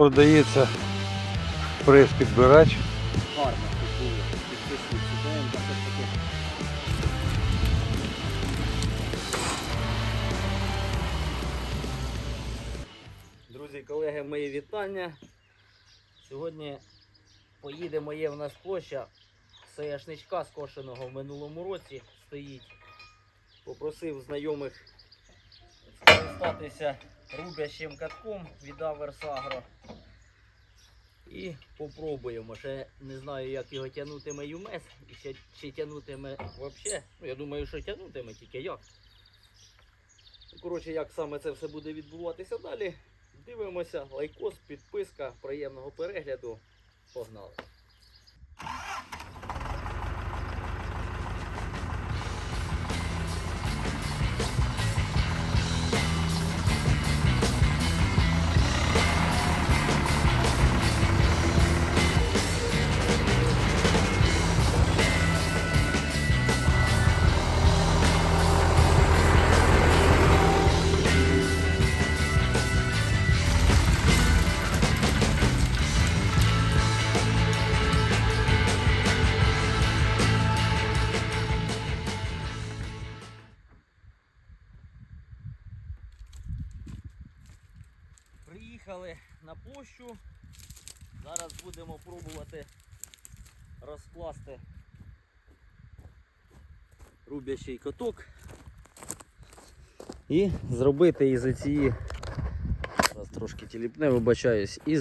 продається прес-підбирач. Гарно. Друзі, колеги, мої вітання. Сьогодні поїдемо, є в нас площа сояшничка скошеного в минулому році стоїть. Попросив знайомих скористатися рубящим катком від Аверсагро. І попробуємо. Ще не знаю, як його тягнутиме ЮМЕС, і ще, чи тягнутиме взагалі. Ну, я думаю, що тягнутиме, тільки як. Ну, Коротше, як саме це все буде відбуватися далі. Дивимося, лайкос, підписка, приємного перегляду. Погнали. Приїхали на площу. Зараз будемо пробувати розкласти рубящий каток і зробити із цієї трошки тіліпне, вибачаюсь, і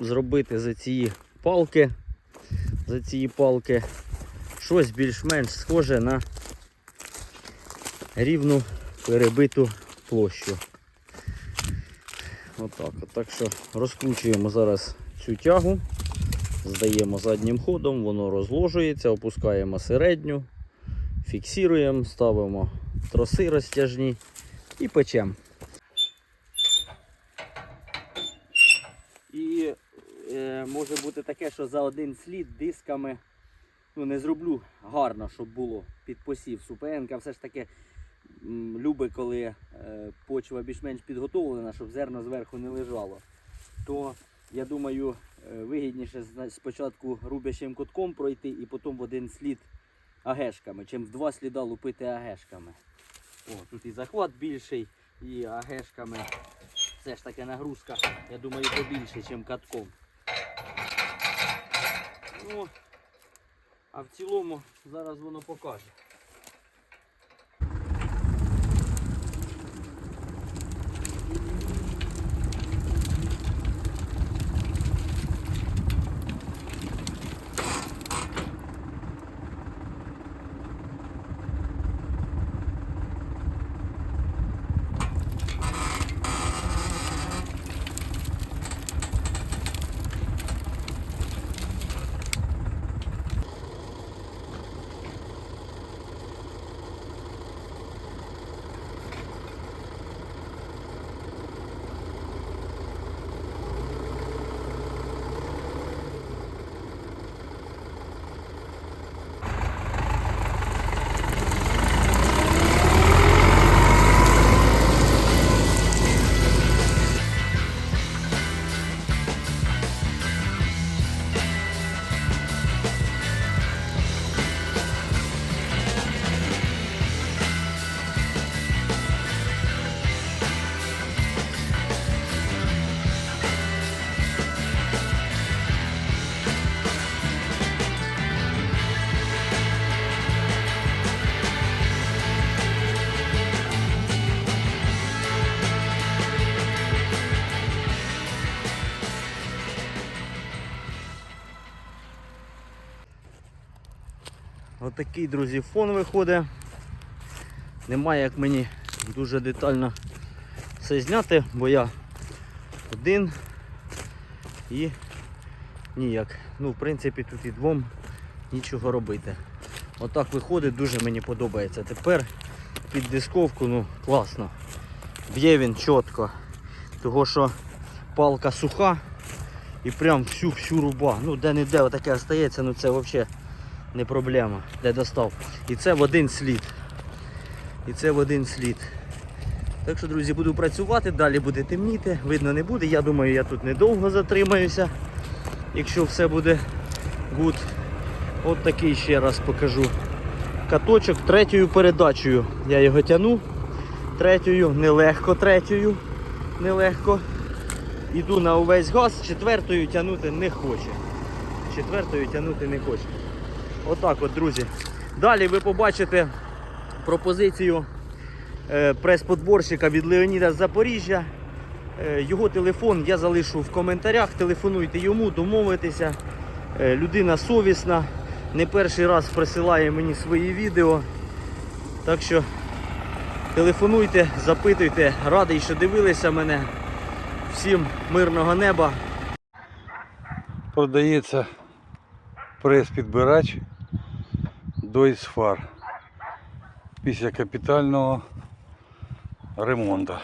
зробити за ці палки, за ці палки щось більш-менш схоже на рівну перебиту площу. Отак. от. Так що розкручуємо зараз цю тягу, здаємо заднім ходом, воно розложується, опускаємо середню, фіксуємо, ставимо троси розтяжні і печемо. І е, може бути таке, що за один слід дисками ну, не зроблю гарно, щоб було під посів. Супенка все ж таки любить, коли е, почва більш-менш підготовлена, щоб зерно зверху не лежало. То я думаю, е, вигідніше спочатку рубящим кутком пройти і потім в один слід агешками, чим в два сліда лупити агешками. О, тут і захват більший, і агешками все ж таки нагрузка, я думаю, побільше, ніж катком. Ну, а в цілому зараз воно покаже. Отакий, друзі, фон виходить. Немає як мені дуже детально все зняти, бо я один і ніяк. Ну, в принципі, тут і двом нічого робити. Отак виходить, дуже мені подобається. Тепер під дисковку ну, класно. Б'є він чітко. Того що палка суха і прям всю всю руба. Ну де-не-де отаке остається, ну це взагалі не проблема, де достав. І це в один слід. І це в один слід. Так що, друзі, буду працювати, далі буде темніти, видно не буде. Я думаю, я тут недовго затримаюся, якщо все буде гуд. От такий ще раз покажу. Каточок третьою передачею. Я його тяну. Третьою, нелегко третьою. Нелегко. Іду на увесь газ, четвертою тягнути не хоче. Четвертою тягнути не хоче. Отак от, друзі. Далі ви побачите пропозицію е, прес-подборщика від Леоніда з Запоріжжя. Е, Його телефон я залишу в коментарях. Телефонуйте йому, домовитеся. Е, Людина совісна. Не перший раз присилає мені свої відео. Так що телефонуйте, запитуйте. Радий, що дивилися мене. Всім мирного неба. Продається прес-підбирач до ісфар після капітального ремонту.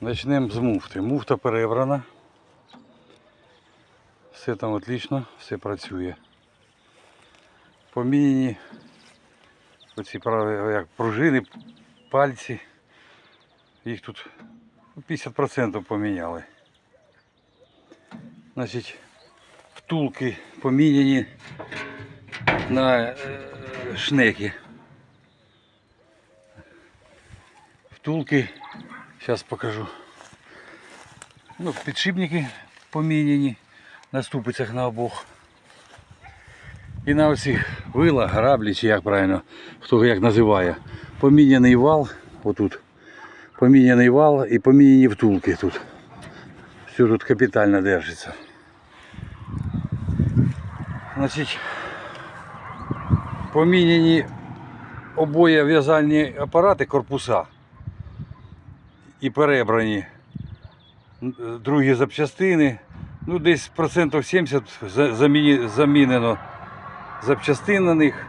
Почнемо з муфти. Муфта перебрана. Все там отлично, все працює. Поміняні оці праві- як пружини, пальці. Їх тут ну, 50% поміняли. Значить, втулки поміняні на е, шнеки. Втулки, зараз покажу. Ну, підшипники поміняні на ступицях на обох. І на оцих вила, граблі, чи як правильно, хто як називає. Поміняний вал, отут. Поміняний вал і поміняні втулки тут. Все тут капітально держиться. Значить, поміняні обоє в'язальні апарати корпуса і перебрані другі запчастини. Ну, десь процентів 70 замінено запчастин на них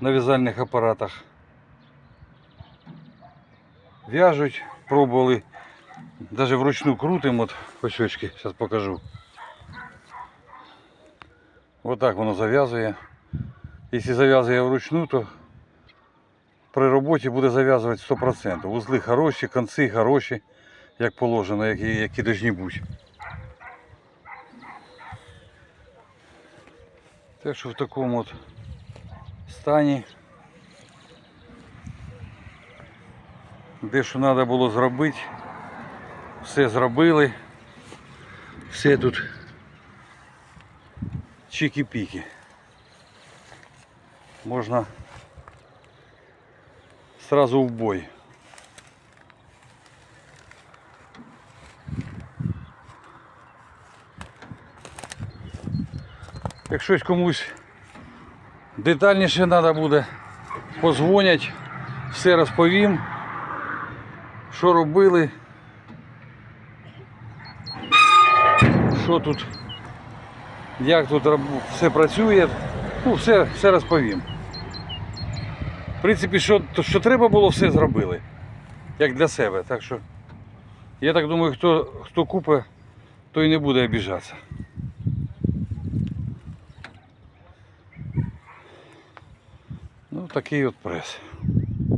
на в'язальних апаратах. В'яжуть, пробували Даже вручну крутим от косячки, зараз покажу. Вот так воно зав'язує. Якщо зав'язує вручну, то при роботі буде зав'язувати 100%. Вузли хороші, конці хороші, як положено, які, які должні бути. Так що в такому от стані. Де що треба було зробити, все зробили. Все тут чики-піки. Можна сразу в бой. Як щось комусь детальніше треба буде, позвонять, все розповім, що робили. що тут, як тут все працює, ну, все, все розповім. В принципі, що, що треба було, все зробили. Як для себе. Так що я так думаю, хто, хто купить, той не буде обіжатися. Ну, такий от прес.